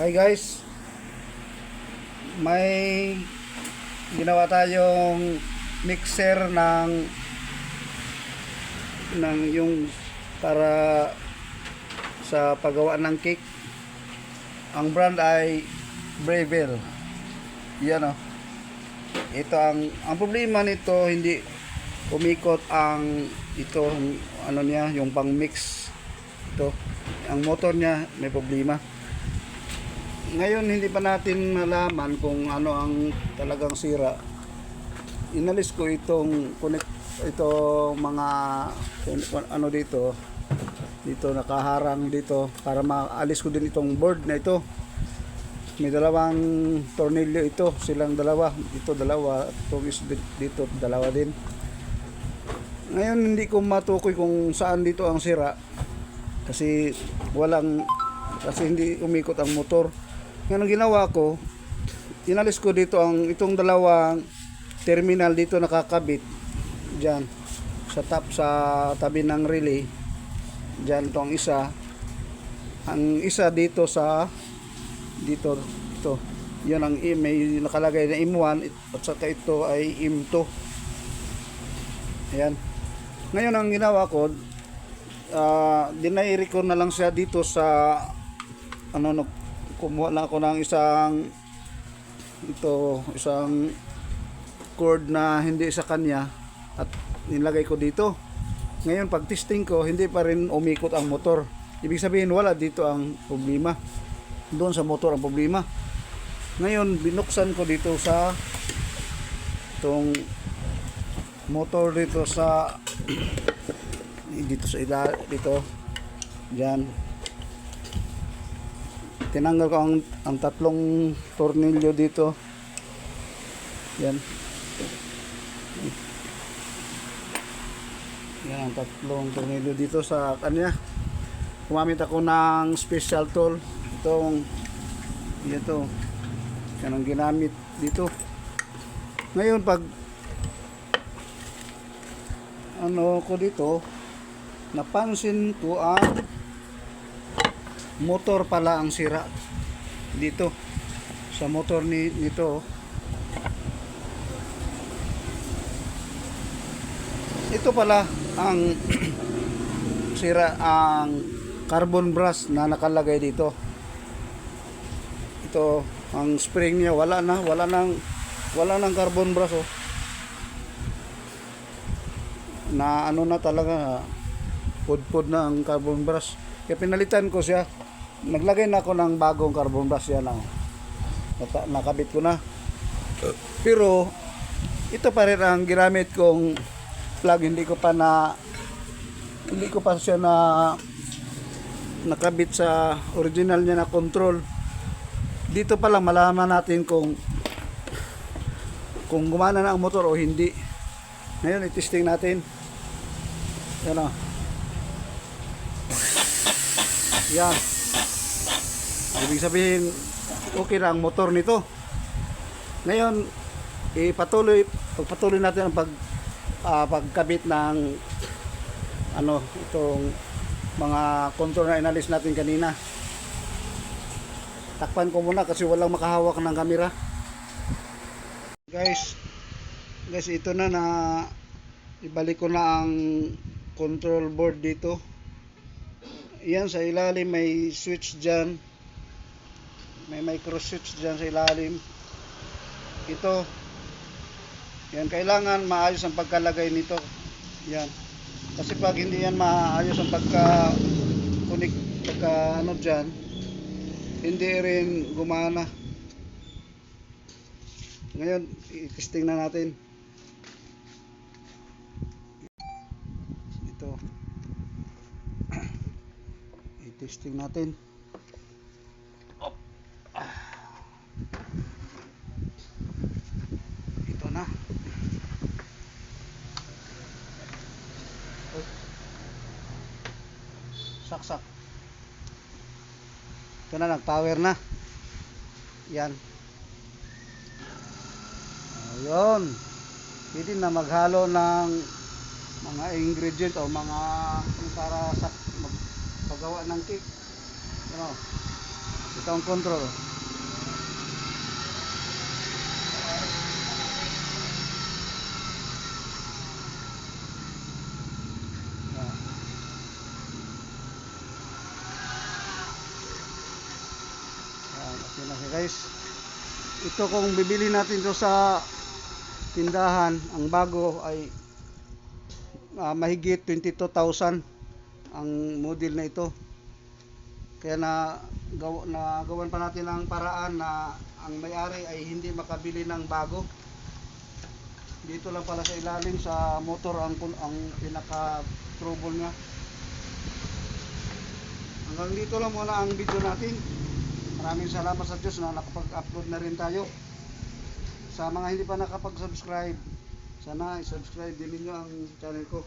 Hi guys. May ginawa tayong mixer ng ng yung para sa paggawa ng cake. Ang brand ay Breville. Yan oh. Ito ang ang problema nito hindi umikot ang ito ano niya yung pang mix ito ang motor niya may problema ngayon hindi pa natin malaman kung ano ang talagang sira. Inalis ko itong connect ito mga ano dito dito nakaharang dito para maalis ko din itong board na ito. May dalawang tornilyo ito silang dalawa. Ito dalawa itong dito dalawa din. Ngayon hindi ko matukoy kung saan dito ang sira. Kasi walang kasi hindi umikot ang motor ngayon ang ginawa ko inalis ko dito ang itong dalawang terminal dito nakakabit diyan sa top sa tabi ng relay. Diyan tong isa. Ang isa dito sa dito ito. Yan ang may nakalagay na M1 at saka ito ay M2 ayan. Ngayon ang ginawa ko ah dinairi ko na lang siya dito sa ano no, kumuha lang ako ng isang ito isang cord na hindi sa kanya at nilagay ko dito. Ngayon pag testing ko hindi pa rin umikot ang motor. Ibig sabihin wala dito ang problema. Doon sa motor ang problema. Ngayon binuksan ko dito sa itong motor dito sa dito sa ila dito. Diyan tinanggal ko ang, ang tatlong tornilyo dito. Yan. Yan ang tatlong tornilyo dito sa kanya. Kumamit ako ng special tool. Itong ito. Yan ang ginamit dito. Ngayon pag ano ko dito napansin ko ang motor pala ang sira dito sa motor ni nito ito pala ang sira ang carbon brush na nakalagay dito. Ito ang spring niya wala na wala nang wala nang carbon brush oh. Na ano na talaga pud-pud na ang carbon brush. Kaya pinalitan ko siya naglagay na ako ng bagong carbon brush yan. Nata- nakabit ko na. Pero ito pa rin ang ginamit kong plug. Hindi ko pa na hindi ko pa siya na nakabit sa original niya na control. Dito pa lang malaman natin kung kung gumana na ang motor o hindi. Ngayon i-testing natin. Yan o. Yan ibig sabihin okay na ang motor nito. Ngayon ipatuloy pagpatuloy natin ang pag ah, pagkabit ng ano itong mga contour na inalis natin kanina. Takpan ko muna kasi walang makahawak ng camera guys guys ito na na ibalik ko na ang control board dito. Yan sa ilalim may switch dyan may micro switch dyan sa ilalim. Ito. Yan kailangan maayos ang pagkalagay nito. Yan. Kasi pag hindi yan maayos ang pagka connect pagka ano dyan hindi rin gumana. Ngayon i-testing na natin. Ito. I-testing natin Op. Ah. ito na Oh. Saksak ito na nag power na. Yan. Ayun. Pwede na maghalo ng mga ingredient o mga para sa magpagawa ng cake. Ano? Ito ang control. Yan. Yan, okay na siya guys. Ito kung bibili natin to sa tindahan, ang bago ay ah, mahigit 22,000 ang model na ito. Kaya na, gaw, na gawan pa natin ang paraan na ang may-ari ay hindi makabili ng bago. Dito lang pala sa ilalim sa motor ang ang pinaka trouble niya. Hanggang dito lang muna ang video natin. Maraming salamat sa Diyos na nakapag-upload na rin tayo. Sa mga hindi pa nakapag-subscribe, sana i-subscribe din ninyo ang channel ko.